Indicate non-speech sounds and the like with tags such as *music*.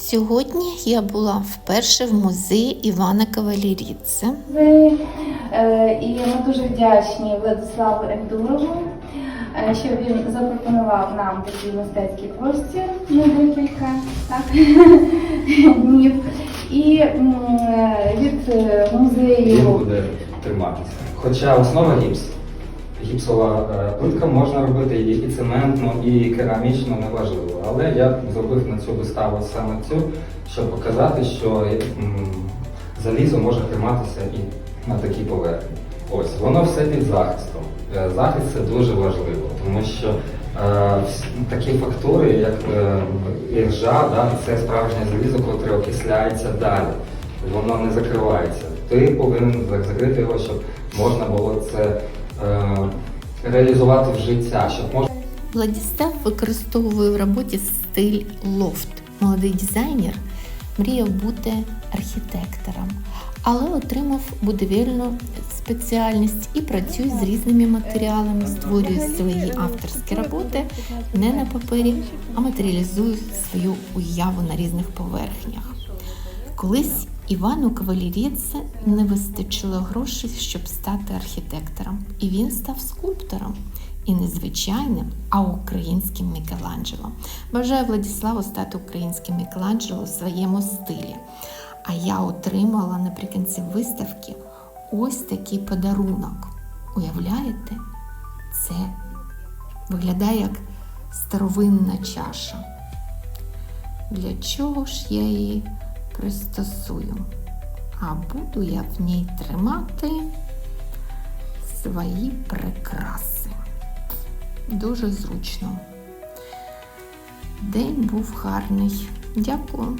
Сьогодні я була вперше в музеї Івана Кавалірідзе. Ви, е, і ми дуже вдячні Владиславу Ендурову, е, що він запропонував нам такий мистецький простір на декілька так, *laughs* днів. І е, від е, Він музею буде триматися. Хоча основа гіпс. Гіпсова е, плитка можна робити і, цементну, і керамічну, неважливо. Але я зробив на цю виставу саме цю, щоб показати, що залізо може триматися і на такій поверхні. Ось, воно все під захистом. Е, Захист це дуже важливо, тому що е, такі фактури, як е, іржа, да, це справжнє залізо, котре окисляється далі. Воно не закривається. Ти повинен закрити його, щоб можна було це е, реалізувати в життя, щоб можна. Владислав використовує в роботі стиль лофт. Молодий дизайнер мріяв бути архітектором, але отримав будівельну спеціальність і працює з різними матеріалами, створює свої авторські роботи не на папері, а матеріалізує свою уяву на різних поверхнях. Колись Івану Кавалірідзе не вистачило грошей, щоб стати архітектором, і він став скульптором. І не звичайним, а українським Мікеланджело. Бажаю Владиславу стати українським Мікеланджело у своєму стилі. А я отримала наприкінці виставки ось такий подарунок. Уявляєте? Це виглядає як старовинна чаша. Для чого ж я її пристосую? А буду я в ній тримати свої прикраси. Дуже зручно. День був гарний. Дякую.